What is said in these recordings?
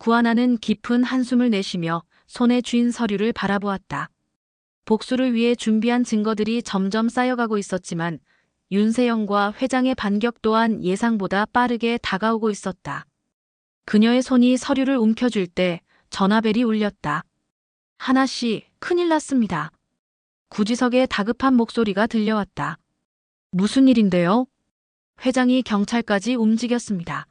구하나는 깊은 한숨을 내쉬며 손에 쥔 서류를 바라보았다. 복수를 위해 준비한 증거들이 점점 쌓여가고 있었지만 윤세영과 회장의 반격 또한 예상보다 빠르게 다가오고 있었다. 그녀의 손이 서류를 움켜쥘 때 전화벨이 울렸다. 하나 씨, 큰일 났습니다. 구지석의 다급한 목소리가 들려왔다. 무슨 일인데요? 회장이 경찰까지 움직였습니다.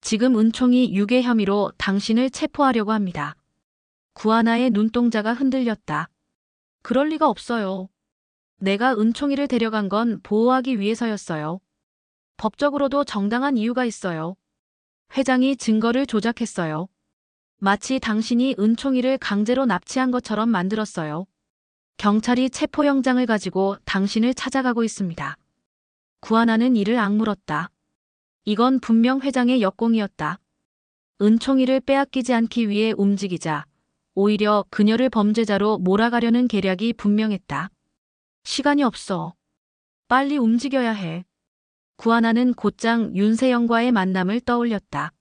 지금 은총이 유괴 혐의로 당신을 체포하려고 합니다. 구하나의 눈동자가 흔들렸다. 그럴 리가 없어요. 내가 은총이를 데려간 건 보호하기 위해서였어요. 법적으로도 정당한 이유가 있어요. 회장이 증거를 조작했어요. 마치 당신이 은총이를 강제로 납치한 것처럼 만들었어요. 경찰이 체포영장을 가지고 당신을 찾아가고 있습니다. 구하나는 이를 악물었다. 이건 분명 회장의 역공이었다. 은총이를 빼앗기지 않기 위해 움직이자 오히려 그녀를 범죄자로 몰아가려는 계략이 분명했다. 시간이 없어. 빨리 움직여야 해. 구하나는 곧장 윤세영과의 만남을 떠올렸다.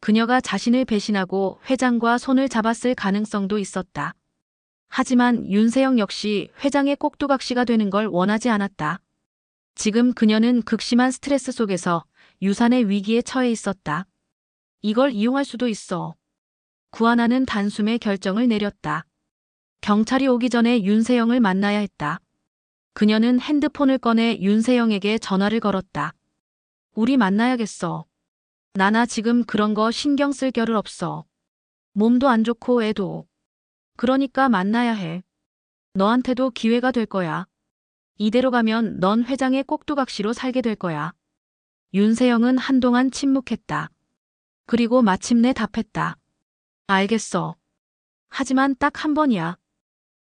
그녀가 자신을 배신하고 회장과 손을 잡았을 가능성도 있었다. 하지만 윤세영 역시 회장의 꼭두각시가 되는 걸 원하지 않았다. 지금 그녀는 극심한 스트레스 속에서 유산의 위기에 처해 있었다. 이걸 이용할 수도 있어. 구하나는 단숨에 결정을 내렸다. 경찰이 오기 전에 윤세영을 만나야 했다. 그녀는 핸드폰을 꺼내 윤세영에게 전화를 걸었다. 우리 만나야겠어. 나나 지금 그런 거 신경 쓸 겨를 없어. 몸도 안 좋고 애도. 그러니까 만나야 해. 너한테도 기회가 될 거야. 이대로 가면 넌 회장의 꼭두각시로 살게 될 거야. 윤세영은 한동안 침묵했다. 그리고 마침내 답했다. 알겠어. 하지만 딱 한 번이야.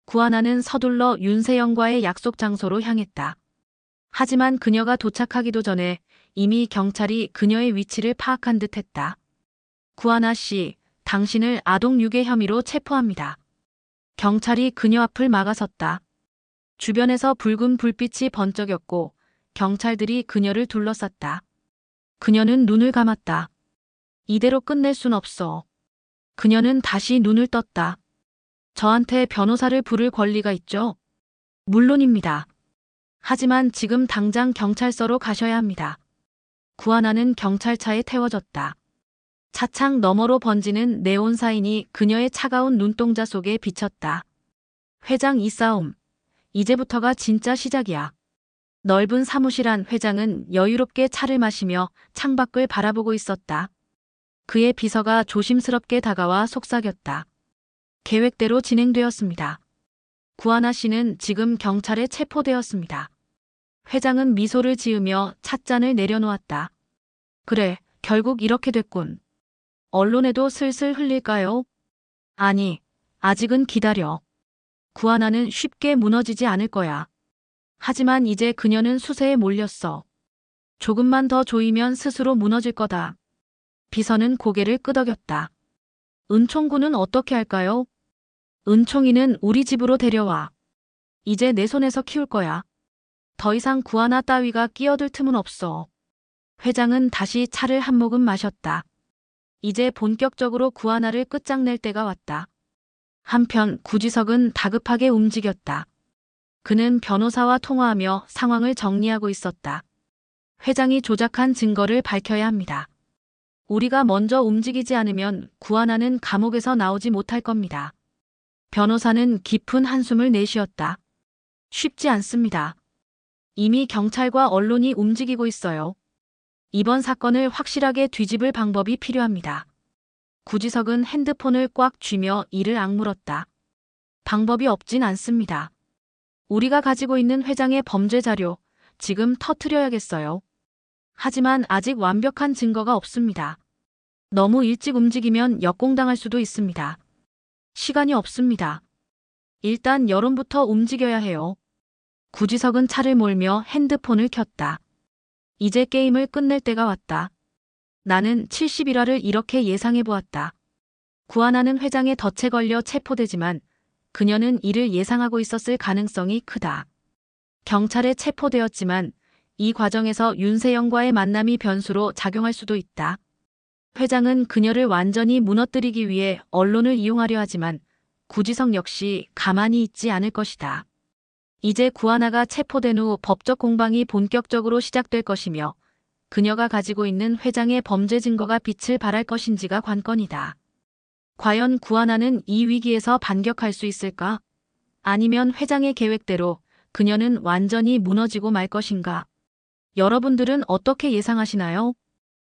구하나는 서둘러 윤세영과의 약속 장소로 향했다. 하지만 그녀가 도착하기도 전에 이미 경찰이 그녀의 위치를 파악한 듯 했다. 구하나 씨, 당신을 아동 유괴 혐의로 체포합니다. 경찰이 그녀 앞을 막아섰다. 주변에서 붉은 불빛이 번쩍였고 경찰들이 그녀를 둘러쌌다. 그녀는 눈을 감았다. 이대로 끝낼 순 없어. 그녀는 다시 눈을 떴다. 저한테 변호사를 부를 권리가 있죠? 물론입니다. 하지만 지금 당장 경찰서로 가셔야 합니다. 구하나는 경찰차에 태워졌다. 차창 너머로 번지는 네온 사인이 그녀의 차가운 눈동자 속에 비쳤다. 회장 이 싸움. 이제부터가 진짜 시작이야. 넓은 사무실 안 회장은 여유롭게 차를 마시며 창밖을 바라보고 있었다. 그의 비서가 조심스럽게 다가와 속삭였다. 계획대로 진행되었습니다. 구하나 씨는 지금 경찰에 체포되었습니다. 회장은 미소를 지으며 찻잔을 내려놓았다. 그래, 결국 이렇게 됐군. 언론에도 슬슬 흘릴까요? 아니, 아직은 기다려. 구하나는 쉽게 무너지지 않을 거야. 하지만 이제 그녀는 수세에 몰렸어. 조금만 더 조이면 스스로 무너질 거다. 비서는 고개를 끄덕였다. 은총군은 어떻게 할까요? 은총이는 우리 집으로 데려와. 이제 내 손에서 키울 거야. 더 이상 구하나 따위가 끼어들 틈은 없어. 회장은 다시 차를 한 모금 마셨다. 이제 본격적으로 구하나를 끝장낼 때가 왔다. 한편 구지석은 다급하게 움직였다. 그는 변호사와 통화하며 상황을 정리하고 있었다. 회장이 조작한 증거를 밝혀야 합니다. 우리가 먼저 움직이지 않으면 구하나는 감옥에서 나오지 못할 겁니다. 변호사는 깊은 한숨을 내쉬었다. 쉽지 않습니다. 이미 경찰과 언론이 움직이고 있어요. 이번 사건을 확실하게 뒤집을 방법이 필요합니다. 구지석은 핸드폰을 꽉 쥐며 이를 악물었다. 방법이 없진 않습니다. 우리가 가지고 있는 회장의 범죄 자료, 지금 터트려야겠어요. 하지만 아직 완벽한 증거가 없습니다. 너무 일찍 움직이면 역공당할 수도 있습니다. 시간이 없습니다. 일단 여론부터 움직여야 해요. 구지석은 차를 몰며 핸드폰을 켰다. 이제 게임을 끝낼 때가 왔다. 나는 71화를 이렇게 예상해 보았다. 구하나는 회장의 덫에 걸려 체포되지만 그녀는 이를 예상하고 있었을 가능성이 크다. 경찰에 체포되었지만 이 과정에서 윤세영과의 만남이 변수로 작용할 수도 있다. 회장은 그녀를 완전히 무너뜨리기 위해 언론을 이용하려 하지만 구지성 역시 가만히 있지 않을 것이다. 이제 구하나가 체포된 후 법적 공방이 본격적으로 시작될 것이며 그녀가 가지고 있는 회장의 범죄 증거가 빛을 발할 것인지가 관건이다. 과연 구하나는 이 위기에서 반격할 수 있을까? 아니면 회장의 계획대로 그녀는 완전히 무너지고 말 것인가? 여러분들은 어떻게 예상하시나요?